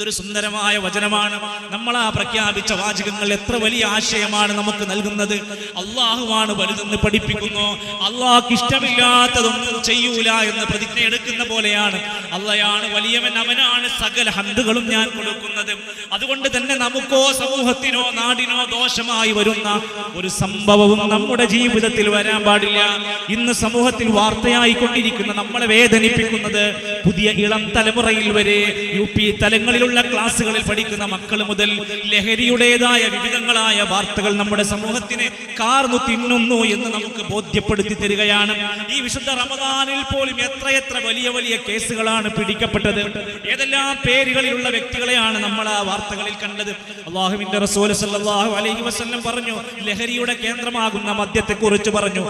എന്തൊരു സുന്ദരമായ വചനമാണ്. നമ്മൾ ആ പ്രഖ്യാപിച്ച വാചകങ്ങൾ എത്ര വലിയ ആശയമാണ് നമുക്ക് നൽകുന്നത്. അള്ളാഹുവാണ് വലുതെന്ന് പഠിപ്പിക്കുന്നു. അള്ളാഹ്ക്ക് ഇഷ്ടമില്ലാത്തതൊന്നും ചെയ്യൂല എന്ന് പ്രതിജ്ഞ എടുക്കുന്ന പോലെയാണ്. അള്ളയാണ് വലിയവൻ അവനാണ് സകല ഹന്തുകളും ഞാൻ കൊടുക്കുന്നത്. അതുകൊണ്ട് തന്നെ നമുക്കോ സമൂഹത്തിനോ നാടിനോ ദോഷമായി വരുന്ന ഒരു സംഭവവും നമ്മുടെ ജീവിതത്തിൽ വരാൻ പാടില്ല. ഇന്ന് സമൂഹത്തിൽ വാർത്തയായിക്കൊണ്ടിരിക്കുന്ന നമ്മളെ വേദനിപ്പിക്കുന്നത് പുതിയ ഇളം തലമുറയിൽ വരെ യു പി തലങ്ങളിലുള്ള ക്ലാസ്സുകളിൽ പഠിക്കുന്ന മക്കൾ മുതൽ ലഹരിയുടേതായ വിവിധങ്ങളായ വാർത്തകൾ നമ്മുടെ സമൂഹത്തിനെ കാർന്നു തിന്നുന്നു എന്ന് നമുക്ക് ബോധ്യപ്പെടുത്തി തരികയാണ്. ഈ വിശുദ്ധ റമദാനിൽ പോലും എത്രയെത്ര വലിയ വലിയ കേസുകളാണ് പിടിക്കപ്പെട്ടത്. ഏതെല്ലാം പേരുകളിലുള്ള വ്യക്തികളെയാണ് നമ്മൾ ആ വാർത്തകളിൽ കണ്ടത്. അള്ളാഹുവിന്റെ റസൂൽ സല്ലല്ലാഹു അലൈഹി വസല്ലം പറഞ്ഞു ലഹരിയുടെ കേന്ദ്രമാകുന്ന മദ്യത്തെ കുറിച്ച് പറഞ്ഞു.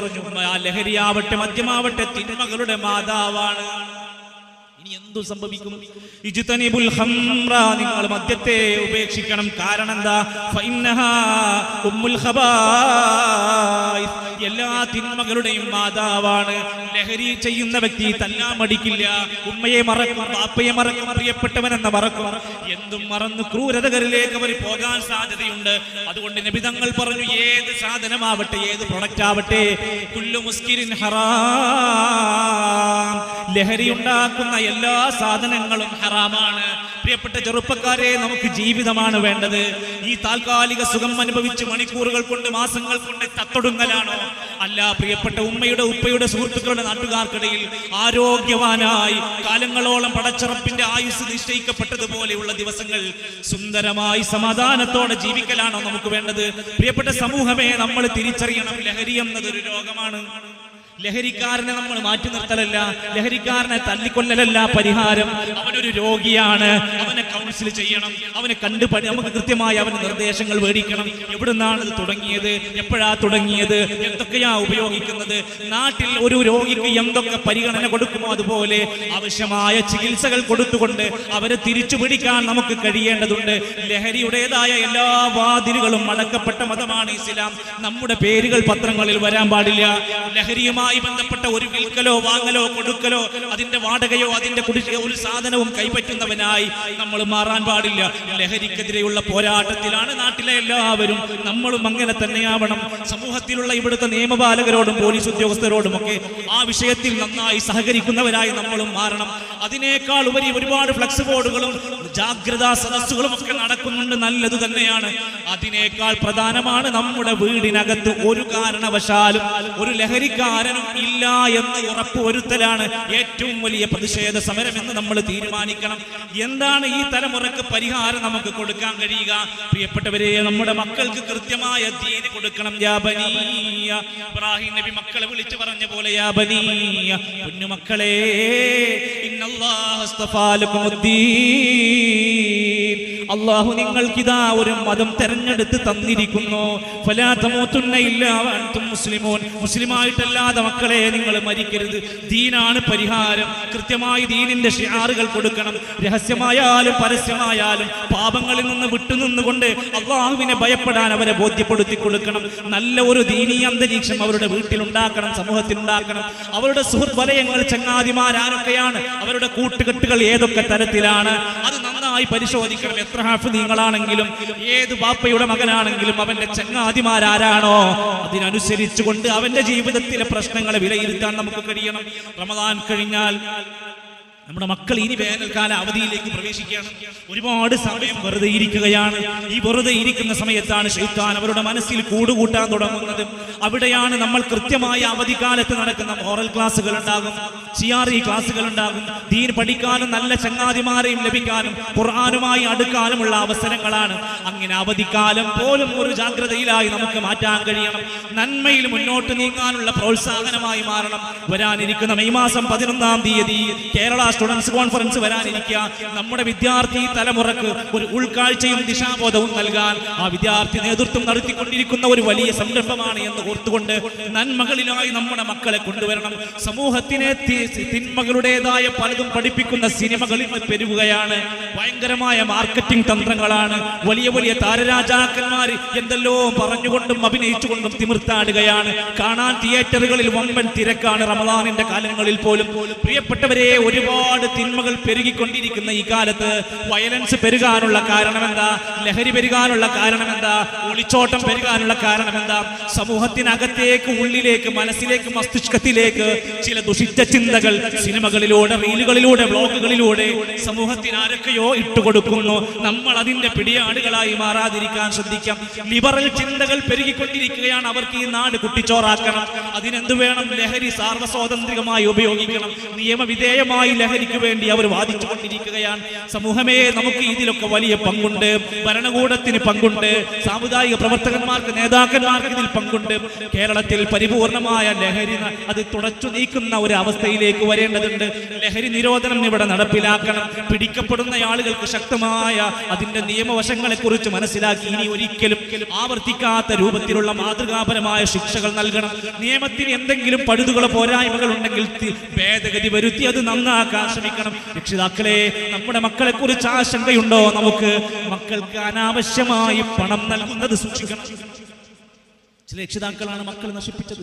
ആ ലഹരിയാവട്ടെ മദ്യമാവട്ടെ തിന്മകളുടെ മാതാവാണ്. ഇനി എന്തു സംഭവിക്കും? ഹംറ നിങ്ങൾ മദ്യത്തെ ഉപേക്ഷിക്കണം. കാരണം എന്താ? ഉമ്മുൽ എല്ലാ തിന്മകളുടെയും മാതാവാണ്. ലഹരി ചെയ്യുന്ന വ്യക്തി തല്ലാൻ മടിക്കില്ല. ഉമ്മയെ മറക്കും പാപ്പയെ മറക്കും പ്രിയപ്പെട്ടവനെന്ന മറക്കും. എന്തും മറന്ന് ക്രൂരതകളിലേക്ക് അവർ പോകാൻ സാധ്യതയുണ്ട്. അതുകൊണ്ട് നബിതങ്ങൾ പറഞ്ഞു ഏത് സാധനമാവട്ടെ ഏത് പ്രൊഡക്റ്റ് ആവട്ടെ കുല്ലു മുസ്കിരിൻ ഹറാം. ലഹരി ഉണ്ടാക്കുന്ന എല്ലാ സാധനങ്ങളും ഹറാമാണ്. പ്രിയപ്പെട്ട ചെറുപ്പക്കാരെ നമുക്ക് ജീവിതമാണ് വേണ്ടത്. ഈ താൽക്കാലിക സുഖം അനുഭവിച്ച് മണിക്കൂറുകൾ കൊണ്ട് മാസങ്ങൾ കൊണ്ട് തത്തൊടുങ്ങലാണോ? അല്ല പ്രിയപ്പെട്ട ഉമ്മയുടെ ഉപ്പയുടെ സുഹൃത്തുക്കളുടെ നാട്ടുകാർക്കിടയിൽ ആരോഗ്യവാനായി കാലങ്ങളോളം പടച്ചറപ്പിന്റെ ആയുസ് നിശ്ചയിക്കപ്പെട്ടതുപോലെയുള്ള ദിവസങ്ങൾ സുന്ദരമായി സമാധാനത്തോടെ ജീവിക്കലാണോ നമുക്ക് വേണ്ടത്? പ്രിയപ്പെട്ട സമൂഹമേ നമ്മൾ തിരിച്ചറിയണം. ലഹരി എന്നതൊരു രോഗമാണ്. ലഹരിക്കാരനെ നമ്മൾ മാറ്റി നിർത്തലല്ല ലഹരിക്കാരനെ തല്ലിക്കൊല്ലലല്ല പരിഹാരം. അവനൊരു രോഗിയാണ്. അവനെ കൗൺസിൽ ചെയ്യണം. അവനെ കണ്ടുപടി നമുക്ക് കൃത്യമായി അവന് നിർദ്ദേശങ്ങൾ മേടിക്കണം എവിടുന്നാണ് ഇത് തുടങ്ങിയത്? എപ്പോഴാ തുടങ്ങിയത്? എന്തൊക്കെയാ ഉപയോഗിക്കുന്നത്? നാട്ടിൽ ഒരു രോഗിക്ക് എന്തൊക്കെ പരിഗണന കൊടുക്കുമോ അതുപോലെ ആവശ്യമായ ചികിത്സകൾ കൊടുത്തുകൊണ്ട് അവരെ തിരിച്ചു പിടിക്കാൻ നമുക്ക് കഴിയേണ്ടതുണ്ട്. ലഹരിയുടേതായ എല്ലാ വാതിലുകളും അടക്കപ്പെട്ട മതമാണ് ഇസ്ലാം. നമ്മുടെ പേരുകൾ പത്രങ്ങളിൽ വരാൻ പാടില്ല. ലഹരിയുമായി ബന്ധപ്പെട്ട ഒരു വിൽക്കലോ വാങ്ങലോ കൊടുക്കലോ അതിന്റെ വാടകയോ അതിന്റെ കുടിശ്ശിക ഒരു സാധനവും കൈപ്പറ്റുന്നവനായി നമ്മൾ മാറാൻ പാടില്ല. ലഹരിക്കെതിരെയുള്ള പോരാട്ടത്തിലാണ് നാട്ടിലെ എല്ലാവരും. നമ്മളും അങ്ങനെ തന്നെയാവണം. സമൂഹത്തിലുള്ള ഇവിടുത്തെ നിയമപാലകരോടും പോലീസ് ഉദ്യോഗസ്ഥരോടും ഒക്കെ ആ വിഷയത്തിൽ നന്നായി സഹകരിക്കുന്നവരായി നമ്മളും മാറണം. അതിനേക്കാൾ ഉപരി ഒരുപാട് ഫ്ലക്സ് ബോർഡുകളും ജാഗ്രതാ സദസ്സുകളും ഒക്കെ നടക്കുന്നുണ്ട്. നല്ലത് തന്നെയാണ്. അതിനേക്കാൾ പ്രധാനമാണ് നമ്മുടെ വീടിനകത്ത് ഒരു കാരണവശാലും ഒരു ലഹരിക്കാരനും ഇല്ല എന്ന് ഉറപ്പുവരുത്തലാണ് ഏറ്റവും വലിയ പ്രതിഷേധ സമരം എന്ന് നമ്മൾ തീരുമാനിക്കണം. എന്താണ് ഈ തലമുറയ്ക്ക് പരിഹാരം നമുക്ക് കൊടുക്കാൻ കഴിയുക. പ്രിയപ്പെട്ടവരെ നമ്മുടെ മക്കൾക്ക് കൃത്യമായ ദീന് കൊടുക്കണം. യാ ബനീയ ഇബ്രാഹിം നബി മക്കളെ വിളിച്ചു പറഞ്ഞ പോലെ യാ ബനീയ കുഞ്ഞുമക്കളെ ഇന്നല്ലാഹ അള്ളാഹു നിങ്ങൾക്കിതാ ഒരു മതം തെരഞ്ഞെടുത്ത് തന്നിരിക്കുന്നു. മുസ്ലിമൂൻ. മുസ്ലിമായിട്ടല്ലാതെ മക്കളെ നിങ്ങൾ മരിക്കരുത്. ദീനാണ് പരിഹാരം. കൃത്യമായി ദീനിന്റെ ഷിയാറുകൾ കൊടുക്കണം. രഹസ്യമായാലും പരസ്യമായാലും പാപങ്ങളിൽ നിന്ന് വിട്ടുനിന്നുകൊണ്ട് അള്ളാഹുവിനെ ഭയപ്പെടാൻ അവരെ ബോധ്യപ്പെടുത്തി കൊടുക്കണം. നല്ല ഒരു ദീനീയ അന്തരീക്ഷം അവരുടെ വീട്ടിലുണ്ടാക്കണം സമൂഹത്തിൽ ഉണ്ടാക്കണം അവരുടെ സുഹൃത് വലയങ്ങൾ ചങ്ങാതിമാരാരൊക്കെയാണ് അവരുടെ കൂട്ടുകെട്ടുകൾ ഏതൊക്കെ തരത്തിലാണ്? അത് നന്നായി പരിശോധിക്കണം. എത്ര ഹാഫിദീങ്ങളാണെങ്കിലും ഏത് ബാപ്പയുടെ മകനാണെങ്കിലും അവന്റെ ചങ്ങാതിമാരാരാണോ അതിനനുസരിച്ചുകൊണ്ട് അവന്റെ ജീവിതത്തിലെ പ്രശ്നങ്ങളെ വിലയിരുത്താൻ നമുക്ക് കഴിയണം. റമദാൻ കഴിഞ്ഞാൽ നമ്മുടെ മക്കൾ ഇനി വേനൽക്കാല അവധിയിലേക്ക് പ്രവേശിക്കുകയാണ്. ഒരുപാട് സമയം വെറുതെ ഇരിക്കുകയാണ്. ഈ വെറുതെ ഇരിക്കുന്ന സമയത്താണ് ഷെയ്ത്താൻ അവരുടെ മനസ്സിൽ കൂടുകൂട്ടാൻ തുടങ്ങുന്നത്. അവിടെയാണ് നമ്മൾ കൃത്യമായ അവധിക്കാലത്ത് നടക്കുന്ന മോറൽ ക്ലാസ്സുകൾ ഉണ്ടാകും. സിആർഇ ക്ലാസ്സുകൾ ഉണ്ടാകും. ദീൻ പഠിക്കാനും നല്ല ചങ്ങാതിമാരെയും ലഭിക്കാനും ഖുർആാനുമായി അടുക്കാനുമുള്ള അവസരങ്ങളാണ്. അങ്ങനെ അവധിക്കാലം പോലും ഒരു ജാഗ്രതയിലായി നമുക്ക് മാറ്റാൻ കഴിയണം. നന്മയിൽ മുന്നോട്ട് നീങ്ങാനുള്ള പ്രോത്സാഹനമായി മാറണം. വരാനിരിക്കുന്ന മെയ് മാസം പതിനൊന്നാം തീയതി കേരള സ്റ്റുഡൻസ് കോൺഫറൻസ് വരാനിരിക്കുക. നമ്മുടെ വിദ്യാർത്ഥി തലമുറയ്ക്ക് ഒരു ഉൾക്കാഴ്ചയും ദിശാബോധവും നൽകാൻ ആ വിദ്യാർത്ഥി നേതൃത്വം നടത്തിക്കൊണ്ടിരിക്കുന്ന ഒരു വലിയ സംരംഭമാണ് എന്ന് ഓർത്തുകൊണ്ട് നന്മകളിലായി നമ്മുടെ മക്കളെ കൊണ്ടുവരണം. സമൂഹത്തിനെ തിന്മകളുടേതായ പലതും പഠിപ്പിക്കുന്ന സിനിമകളിൽ പെരുകുകയാണ്. ഭയങ്കരമായ മാർക്കറ്റിംഗ് തന്ത്രങ്ങളാണ്. വലിയ വലിയ താരരാജാക്കന്മാർ എന്തെല്ലോ പറഞ്ഞുകൊണ്ടും അഭിനയിച്ചുകൊണ്ടും തിമിർത്താടുകയാണ്. കാണാൻ തിയേറ്ററുകളിൽ വമ്പൻ തിരക്കാണ് റമദാനിന്റെ കാലങ്ങളിൽ പോലും. പ്രിയപ്പെട്ടവരെ ഒരുപാട് തിന്മകൾ പെരുകിക്കൊണ്ടിരിക്കുന്ന ഈ കാലത്ത് വയലൻസ് പെരുകാനുള്ള കാരണം എന്താ ലഹരി പെരുകാനുള്ള കാരണം എന്താ ഒളിച്ചോട്ടം പെരുകാനുള്ള കാരണം എന്താ സമൂഹത്തിനകത്തേക്ക് ഉള്ളിലേക്ക് മനസ്സിലേക്ക് മസ്തിഷ്കത്തിലേക്ക് ചില ദുഷിച്ച ചിന്തകൾ സിനിമകളിലൂടെ റീലുകളിലൂടെ വ്ലോഗുകളിലൂടെ സമൂഹത്തിന് ആരൊക്കെയോ ഇട്ടുകൊടുക്കുന്നു. നമ്മൾ അതിന്റെ പിടിയാടുകളായി മാറാതിരിക്കാൻ ശ്രദ്ധിക്കാം. ലിബറൽ ചിന്തകൾ പെരുകിക്കൊണ്ടിരിക്കുകയാണ് അവർക്ക് ഈ നാട് കുട്ടിച്ചോറാക്കണം. അതിനെന്ത് വേണം? ലഹരി സാർവസ്വാതന്ത്ര്യമായി ഉപയോഗിക്കണം. നിയമവിധേയമായി ലഹരിക്ക് വേണ്ടി അവർ വാദിച്ചുകൊണ്ടിരിക്കുകയാണ്. സമൂഹമേ നമുക്ക് ഇതിലൊക്കെ വലിയ പങ്കുണ്ട്. ഭരണകൂടത്തിന് പങ്കുണ്ട്. സാമുദായിക പ്രവർത്തകന്മാർക്ക് നേതാക്കന്മാർക്ക് ഇതിൽ പങ്കുണ്ട്. കേരളത്തിൽ പരിപൂർണമായ ലഹരി അത് തുടച്ചു നീക്കുന്ന ഒരു അവസ്ഥയിലേക്ക് വരേണ്ടതുണ്ട്. ലഹരി നിരോധനം ഇവിടെ നടപ്പിലാക്കണം. പിടിക്കപ്പെടുന്ന ആളുകൾക്ക് ശക്തമായ അതിന്റെ നിയമവശങ്ങളെ കുറിച്ച് മനസ്സിലാക്കി ഇനി ഒരിക്കലും ആവർത്തിക്കാത്ത രൂപത്തിലുള്ള മാതൃകാപരമായ ശിക്ഷകൾ നൽകണം. നിയമത്തിന് എന്തെങ്കിലും പഴുതുകളോ പോരായ്മകൾ ഉണ്ടെങ്കിൽ ഭേദഗതി വരുത്തി അത് നന്നാക്കാൻ ശ്രമിക്കണം രക്ഷിതാക്കളെ നമ്മുടെ മക്കളെ കുറിച്ച് ആശങ്കയുണ്ടോ? നമുക്ക് മക്കൾക്ക് അനാവശ്യമായി പണം നൽകുന്നത് സൂക്ഷിക്കണം. ചില രക്ഷിതാക്കളാണ് മക്കൾ നശിപ്പിച്ചത്.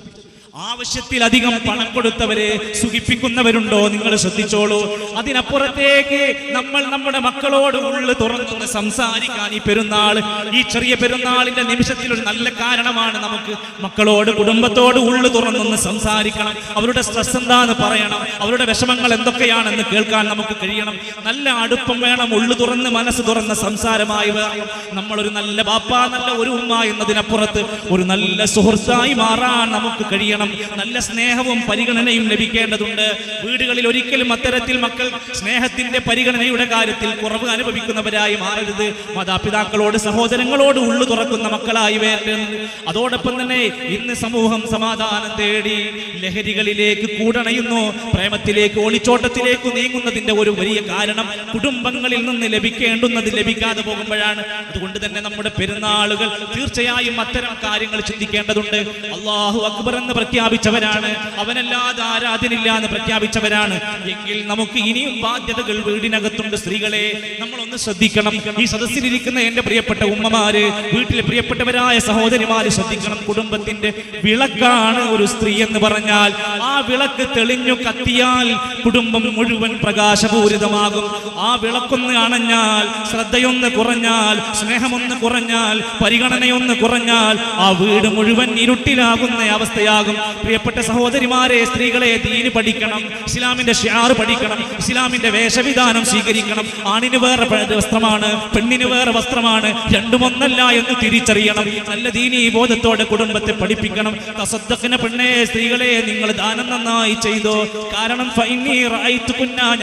ആവശ്യത്തിലധികം പണം കൊടുത്തവരെ സുഖിപ്പിക്കുന്നവരുണ്ടോ? നിങ്ങൾ ശ്രദ്ധിച്ചോളൂ. അതിനപ്പുറത്തേക്ക് നമ്മൾ നമ്മുടെ മക്കളോട് ഉള്ളു തുറന്നൊന്ന് സംസാരിക്കാൻ ഈ പെരുന്നാൾ ഈ ചെറിയ പെരുന്നാളിന്റെ നിമിഷത്തിൽ ഒരു നല്ല കാരണമാണ് നമുക്ക് മക്കളോട് കുടുംബത്തോട് ഉള്ളു തുറന്നൊന്ന് സംസാരിക്കണം. അവരുടെ സ്ട്രെസ് എന്താന്ന് പറയണം. അവരുടെ വിഷമങ്ങൾ എന്തൊക്കെയാണെന്ന് കേൾക്കാൻ നമുക്ക് കഴിയണം. നല്ല അടുപ്പം വേണം ഉള്ളു തുറന്ന് മനസ്സ് തുറന്ന സംസാരമായി വേണം. നമ്മളൊരു നല്ല ബാപ്പ നല്ല ഒരു ഉമ്മ എന്നതിനപ്പുറത്ത് ഒരു നല്ല സുഹൃത്തായി മാറാൻ നമുക്ക് കഴിയണം. നല്ല സ്നേഹവും പരിഗണനയും ലഭിക്കേണ്ടതുണ്ട്. വീടുകളിൽ ഒരിക്കലും അത്തരത്തിൽ മക്കൾ സ്നേഹത്തിന്റെ പരിഗണനയുടെ കാര്യത്തിൽ കുറവ് അനുഭവിക്കുന്നവരായി മാറരുത്. മാതാപിതാക്കളോട് സഹോദരങ്ങളോട് ഉള്ളു തുറക്കുന്ന മക്കളായി വേണ്ടത് അതോടൊപ്പം തന്നെ ഇന്ന് സമൂഹം സമാധാനം തേടി ലഹരികളിലേക്ക് കൂടണയുന്നു. പ്രേമത്തിലേക്ക് ഒളിച്ചോട്ടത്തിലേക്ക് നീങ്ങുന്നതിന്റെ ഒരു വലിയ കാരണം കുടുംബങ്ങളിൽ നിന്ന് ലഭിക്കേണ്ടുന്നത് ലഭിക്കാതെ പോകുമ്പോഴാണ്. അതുകൊണ്ട് തന്നെ നമ്മുടെ പെരുന്നാളുകൾ തീർച്ചയായും അത്തരം കാര്യങ്ങൾ ചിന്തിക്കേണ്ടതുണ്ട് അള്ളാഹു അക്ബർ എന്ന് പ്രഖ്യാപിച്ചവരാണ്. അവനല്ലാതെ ആരാധനില്ല എന്ന് പ്രഖ്യാപിച്ചവരാണ്. എങ്കിൽ നമുക്ക് ഇനിയും ബാധ്യതകൾ വീടിനകത്തുണ്ട് സ്ത്രീകളെ. നമ്മൾ ഒന്ന് ശ്രദ്ധിക്കണം. ഈ സദസ്സിലിരിക്കുന്ന എന്റെ പ്രിയപ്പെട്ട ഉമ്മമാര് വീട്ടിലെ പ്രിയപ്പെട്ടവരായ സഹോദരിമാര് ശ്രദ്ധിക്കണം. കുടുംബത്തിന്റെ വിളക്കാണ് ഒരു സ്ത്രീ എന്ന് പറഞ്ഞാൽ ആ വിളക്ക് തെളിഞ്ഞു കത്തിയാൽ കുടുംബം മുഴുവൻ പ്രകാശപൂരിതമാകും. ആ വിളക്കൊന്ന് അണഞ്ഞാൽ ശ്രദ്ധയൊന്ന് കുറഞ്ഞാൽ സ്നേഹമൊന്ന് കുറഞ്ഞാൽ പരിഗണനയൊന്ന് കുറഞ്ഞാൽ ആ വീട് മുഴുവൻ ഇരുട്ടിലാകുന്ന അവസ്ഥയാകും. പ്രിയപ്പെട്ട സഹോദരിമാരെ സ്ത്രീകളെ ദീന് പഠിക്കണം ഇസ്ലാമിന്റെ ഷിയാറ് പഠിക്കണം ഇസ്ലാമിന്റെ വേഷവിധാനം സ്വീകരിക്കണം. ആണിന് വേറെ വസ്ത്രമാണ് പെണ്ണിന് വേറെ വസ്ത്രമാണ് രണ്ടുമൊന്നല്ല എന്ന് തിരിച്ചറിയണം. നല്ല ദീനീ ബോധത്തോടെ കുടുംബത്തെ പഠിപ്പിക്കണം. തസദ്ദഖിന പെണ്ണേ സ്ത്രീകളെ നിങ്ങൾ ദാനം നന്നായി ചെയ്തോ. കാരണം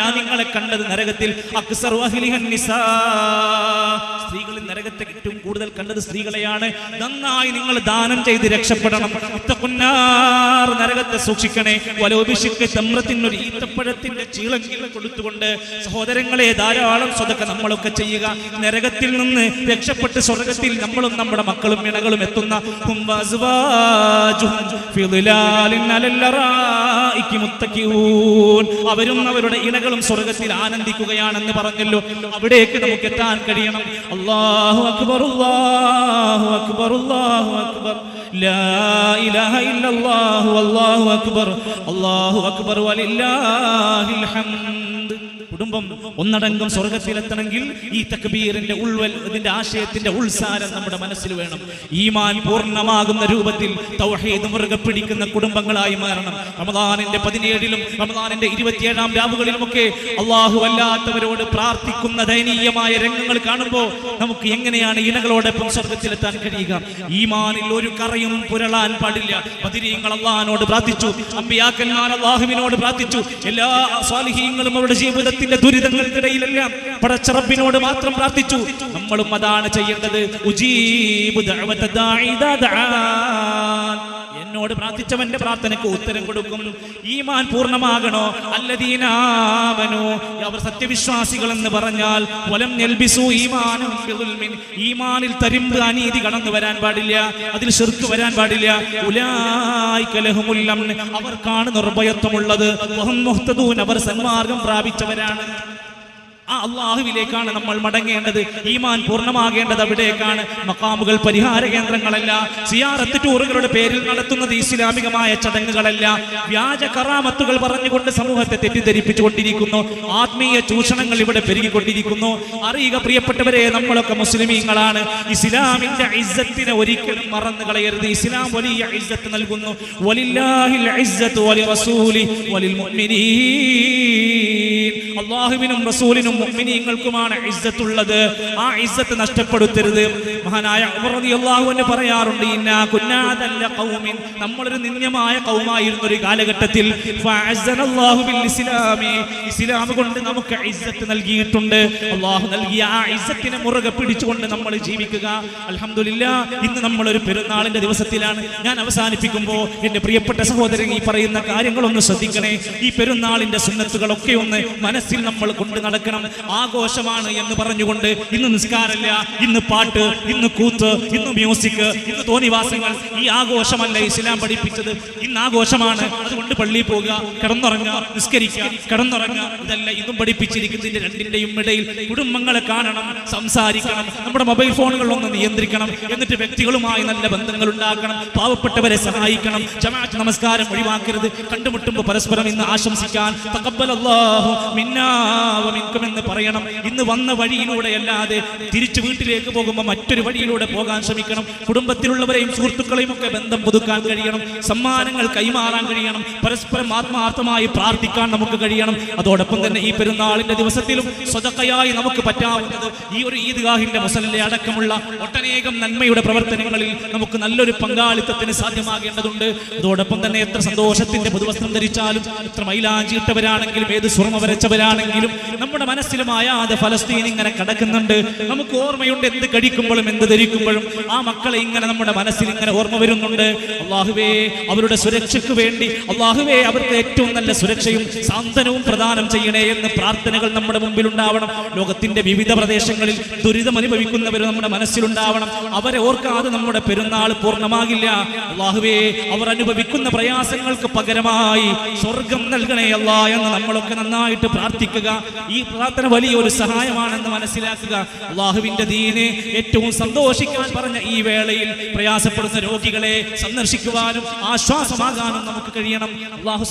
ഞാൻ നിങ്ങളെ കണ്ടത് നരകത്തിൽ. അക്സർ സ്ത്രീകളിൽ നരകത്തെ ഏറ്റവും കൂടുതൽ കണ്ടത് സ്ത്രീകളെയാണ്. നന്നായി നിങ്ങൾ ദാനം ചെയ്ത് രക്ഷപ്പെടണം. ഇത്തക്കുന്നാർ നരകത്തെ സൂക്ഷിക്കണേ. വലോഭിഷിക്ക് തമ്രത്തിനൊരു ഈത്തപ്പഴത്തിന്റെ ചീളങ്കിലും കൊടുത്തുകൊണ്ട് സഹോദരങ്ങളെ ധാരാളം സ്വതക്ക നമ്മളൊക്കെ ചെയ്യുക. നരകത്തിൽ നിന്ന് രക്ഷപ്പെട്ട് സ്വർഗത്തിൽ നമ്മളും നമ്മുടെ മക്കളും ഇണകളും എത്തുന്ന അവരും അവരുടെ ഇണകളും സ്വർഗത്തിൽ ആനന്ദിക്കുകയാണെന്ന് പറഞ്ഞല്ലോ. അവിടേക്ക് നമുക്ക് എത്താൻ കഴിയണം. അള്ളാഹു അക്ബർ അല്ലാഹു അക്ബർ അല്ലാഹു അക്ബർ. ലാ ഇലാഹ ഇല്ലല്ലാഹു അല്ലാഹു അക്ബർ വലില്ലാഹിൽ ഹംദ്. കുടുംബം ഒന്നടങ്കം സ്വർഗത്തിലെത്തണമെങ്കിൽ ഈ തക്ബീറിന്റെ ഉൾവൽ ഇതിന്റെ ആശയത്തിന്റെ ഉൾസാരം നമ്മുടെ മനസ്സിൽ വേണം. ഈമാൻ പൂർണമാകുന്ന രൂപത്തിൽ തൗഹീദ് മുറുകെ പിടിക്കുന്ന കുടുംബങ്ങളായി മാറണം. റമദാനിന്റെ പതിനേഴിലും റമദാനിന്റെ ഇരുപത്തിയേഴാം രാവുകളിലുമൊക്കെ അള്ളാഹു അല്ലാത്തവരോട് പ്രാർത്ഥിക്കുന്ന ദയനീയമായ രംഗങ്ങൾ കാണുമ്പോൾ നമുക്ക് എങ്ങനെയാണ് ഇണകളോടൊപ്പം സ്വർഗത്തിലെത്താൻ കഴിയുക? ഈമാനിൽ ഒരു കറയും പുരളാൻ പാടില്ല. പതിരീങ്ങൾ അള്ളഹാനോട് പ്രാർത്ഥിച്ചു അമ്പിയാക്കന്മാർ അള്ളാഹുവിനോട് പ്രാർത്ഥിച്ചു. എല്ലാ സ്വാലിഹീങ്ങളും അവരുടെ ജീവിതത്തിന്റെ ദുരിതങ്ങൾക്കിടയിലെല്ലാം പടച്ചറപ്പിനോട് മാത്രം പ്രാർത്ഥിച്ചു നമ്മളും അതാണ് ചെയ്യേണ്ടത് ഉജീബു ദഅവത ദാഇ ഇദാ ദആൻ. എന്നോട് പ്രാർത്ഥിച്ചവന്റെ പ്രാർത്ഥനയ്ക്ക് ഉത്തരം കൊടുക്കും. ഈമാൻ പൂർണമാകണോ? അല്ലദീനാവനോ അവർ സത്യവിശ്വാസികൾ എന്ന് പറഞ്ഞാൽ വലം നെൽബിസു ഈമാനും. ഈമാനിൽ തരിമ്പ് അനീതി കടന്നു വരാൻ പാടില്ല. അതിൽ ശിർക്ക് വരാൻ പാടില്ല. ഉലായിക ലഹുമുൽ അംൻ. അവർക്കാണ് നിർഭയത്വമുള്ളത്. അവർ സന്മാർഗം പ്രാപിച്ചവരാണ്. ആ അള്ളാഹുവിലേക്കാണ് നമ്മൾ മടങ്ങേണ്ടത്. ഈമാൻ പൂർണമാകേണ്ടത് അവിടേക്കാണ്. മക്കാമുകൾ പരിഹാര കേന്ദ്രങ്ങളല്ല. സിയാറത്ത് ടൂറുകളുടെ പേരിൽ നടത്തുന്നത് ഇസ്ലാമികമായ ചടങ്ങുകളല്ല. വ്യാജ കറാമത്തുകൾ പറഞ്ഞുകൊണ്ട് സമൂഹത്തെ തെറ്റിദ്ധരിപ്പിച്ചുകൊണ്ടിരിക്കുന്നു. ആത്മീയ ചൂഷണങ്ങൾ ഇവിടെ പെരുകിക്കൊണ്ടിരിക്കുന്നു. അറിയുക പ്രിയപ്പെട്ടവരെ നമ്മളൊക്കെ മുസ്ലിമീങ്ങളാണ്. ഇസ്ലാമിന്റെ ഇസ്സത്തിനെ ഒരിക്കലും മറന്നു കളയരുത്. ഇസ്ലാം വലിയ ഇസ്സത്ത് നൽകുന്നു. വലില്ലാഹിൽ അള്ളാഹുവിനും റസൂലിനും മുഅ്മിനീങ്ങൾക്കുമാണ് ഇസ്സത്തുള്ളത്. ആ ഇസ്സത്ത് നഷ്ടപ്പെടുത്തരുത്. മഹാനായ റളിയല്ലാഹു പറയാറുണ്ട് ഇന്നാ നമ്മളൊരു നിന്ദ്യമായ കൗമായിരുന്ന ഒരു കാലഘട്ടത്തിൽ. ബിൽ ഇസ്ലാം കൊണ്ട് നമുക്ക് ഇസ്സത്ത് നൽകിയിട്ടുണ്ട്. അള്ളാഹു നൽകിയ ആ ഇസ്സത്തിനെ മുറുകെ പിടിച്ചുകൊണ്ട് നമ്മൾ ജീവിക്കുക. അൽഹംദുലില്ലാ ഇന്ന് നമ്മളൊരു പെരുന്നാളിന്റെ ദിവസത്തിലാണ്. ഞാൻ അവസാനിപ്പിക്കുമ്പോൾ എന്റെ പ്രിയപ്പെട്ട സഹോദരൻ ഈ പറയുന്ന കാര്യങ്ങളൊന്ന് ശ്രദ്ധിക്കണേ. ഈ പെരുന്നാളിന്റെ സുന്നത്തുകളൊക്കെ ഒന്ന് മനസ്സിൽ നമ്മൾ കൊണ്ടു നടക്കണം. ആഘോഷമാണ് എന്ന് പറഞ്ഞുകൊണ്ട് ഇന്ന് നിസ്കാരമില്ല ഇന്ന് പാട്ട് ഇന്ന് കൂത്ത് ഇന്ന് മ്യൂസിക് ഇന്ന് തോന്നിവാസങ്ങൾ. ഈ ആഘോഷമല്ല ഇസ്ലാം പഠിപ്പിച്ചത്. ഇന്ന് ആഘോഷമാണ്. അതുകൊണ്ട് പള്ളിയിൽ പോകുക കിടന്നുറങ്ങുക നിസ്കരിക്കുക കിടന്നുറങ്ങുക. ഇതല്ല ഇന്നും പഠിപ്പിച്ചിരിക്കുന്നതിന്റെ രണ്ടിന്റെയും ഇടയിൽ കുടുംബങ്ങളെ കാണണം സംസാരിക്കണം നമ്മുടെ മൊബൈൽ ഫോണുകളൊന്ന് നിയന്ത്രിക്കണം. എന്നിട്ട് വ്യക്തികളുമായി നല്ല ബന്ധങ്ങൾ ഉണ്ടാക്കണം പാവപ്പെട്ടവരെ സഹായിക്കണം. ജമാഅത്ത് നമസ്കാരം ഒഴിവാക്കരുത്. കണ്ടുമുട്ടുമ്പോൾ പരസ്പരം ഇന്ന് ആശംസിക്കാൻ തഖബ്ബലല്ലാഹു മിന്നാ വ മിൻകും എന്ന് പറയണം. ഇന്ന് വന്ന വഴിയിലൂടെ അല്ലാതെ തിരിച്ചു വീട്ടിലേക്ക് പോകുമ്പോൾ മറ്റൊരു വഴിയിലൂടെ പോകാൻ ശ്രമിക്കണം. കുടുംബത്തിലുള്ളവരെയും സുഹൃത്തുക്കളെയും ഒക്കെ ബന്ധം പുതുക്കാൻ കഴിയണം. സമ്മാനങ്ങൾ കൈമാറാൻ കഴിയണം. പരസ്പരം ആത്മാർത്ഥമായി പ്രാർത്ഥിക്കാൻ നമുക്ക് കഴിയണം. അതോടൊപ്പം തന്നെ ഈ പെരുന്നാളിന്റെ ദിവസത്തിലും സ്വതക്കയായി നമുക്ക് പറ്റാവുന്നത് ഈ ഒരു ഈദ്ഗാഹിന്റെ മുസലിലെ അടക്കമുള്ള ഒട്ടനേകം നന്മയുടെ പ്രവർത്തനങ്ങളിൽ നമുക്ക് നല്ലൊരു പങ്കാളിത്തത്തിന് സാധ്യമാകേണ്ടതുണ്ട്. അതോടൊപ്പം തന്നെ എത്ര സന്തോഷത്തിന്റെ പുതുവസ്ത്രം ധരിച്ചാലും എത്ര മൈലാഞ്ചി ഇട്ടവരാണെങ്കിലും ഏത് സ്വർണ വരച്ചവരാണെങ്കിലും നമ്മുടെ മനസ്സിലുമായാതെ ഫലസ്തീൻ ഇങ്ങനെ കിടക്കുന്നുണ്ട്. നമുക്ക് ഓർമ്മയുണ്ട് എന്ത് കഴിക്കുമ്പോഴും എന്ത് ധരിക്കുമ്പോഴും. ആ മക്കളെ ഇങ്ങനെ നമ്മുടെ മനസ്സിൽ ഇങ്ങനെ ഓർമ്മ വരുന്നുണ്ട്. അള്ളാഹുവേ അവരുടെ സുരക്ഷയ്ക്ക് വേണ്ടി അള്ളാഹുവേ അവർക്ക് ഏറ്റവും നല്ല സുരക്ഷയും സാന്ത്വനവും പ്രദാനം ചെയ്യണേ എന്ന് പ്രാർത്ഥനകൾ നമ്മുടെ മുമ്പിൽ ഉണ്ടാവണം. ലോകത്തിന്റെ വിവിധ പ്രദേശങ്ങളിൽ ദുരിതം അനുഭവിക്കുന്നവർ നമ്മുടെ മനസ്സിലുണ്ടാവണം അവരെ ഓർക്കാതെ നമ്മുടെ പെരുന്നാൾ പൂർണമാകില്ല. അള്ളാഹുവേ അവർ അനുഭവിക്കുന്ന പ്രയാസങ്ങൾക്ക് പകരമായി സ്വർഗം നൽകണേ അല്ല എന്ന് നമ്മളൊക്കെ നന്നായിട്ട് പ്രാർത്ഥിക്കുക. ഈ പ്രാർത്ഥന വലിയൊരു സഹായമാണെന്ന് മനസ്സിലാക്കുക. അള്ളാഹുവിന്റെ ദീനെ ഏറ്റവും സന്തോഷിക്കാൻ പറഞ്ഞ ഈ വേളയിൽ പ്രയാസപ്പെടുന്ന രോഗികളെ സന്ദർശിക്കുവാനും ആശ്വാസമാകാനും നമുക്ക് കഴിയണം. അള്ളാഹു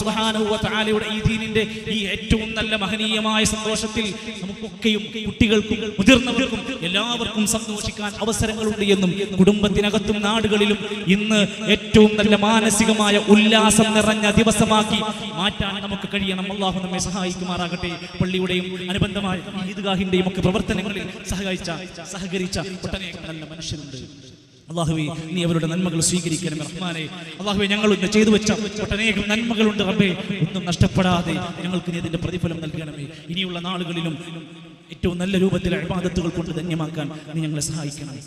തആലയുടെ ഈ ദീനിന്റെ ഈ ഏറ്റവും നല്ല മഹനീയമായ സന്തോഷത്തിൽ നമുക്കൊക്കെയും കുട്ടികൾക്കും മുതിർന്നവർക്കും എല്ലാവർക്കും സന്തോഷിക്കാൻ അവസരങ്ങളുണ്ട് എന്നും കുടുംബത്തിനകത്തും നാടുകളിലും ഇന്ന് ഏറ്റവും നല്ല മാനസികമായ ഉല്ലാസം നിറഞ്ഞ ദിവസമാക്കി മാറ്റാൻ നമുക്ക് കഴിയണം. അള്ളാഹു നമ്മെ സഹായിക്കുമാറാകട്ടെ. പള്ളിയുടെയും അനുബന്ധമായ ഈദ്ഗാഹിന്റെയും ഒക്കെ പ്രവർത്തനങ്ങളിൽ സഹകരിച്ച സഹകരിച്ച ഒട്ടനേകം നല്ല മനുഷ്യരുണ്ട്. അള്ളാഹുവെ നീ അവരുടെ നന്മകൾ സ്വീകരിക്കണം റഹ്മാനെ. അള്ളാഹുവെ ഞങ്ങൾ ഇന്ന് ചെയ്തു വെച്ച ഒട്ടനേകം നന്മകളുണ്ട് റബ്ബേ. ഒന്നും നഷ്ടപ്പെടാതെ ഞങ്ങൾക്ക് നീ അതിന്റെ പ്രതിഫലം നൽകണമേ. ഇനിയുള്ള നാളുകളിലും ഏറ്റവും നല്ല രൂപത്തിൽ അഴിബാദത്തുകൾ കൊണ്ട് ധന്യമാക്കാൻ നീ ഞങ്ങളെ സഹായിക്കണം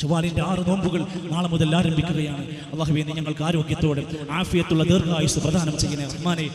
ഷവാലിന്റെ ആറ് നോമ്പുകൾ നാളെ മുതൽ ആരംഭിക്കുകയാണ്. അള്ളാഹുവെ നീ ഞങ്ങൾക്ക് ആരോഗ്യത്തോടെ ആഫിയത്തുള്ള ദീർഘായുസ് പ്രദാനം ചെയ്യണേ റഹ്മാനെ.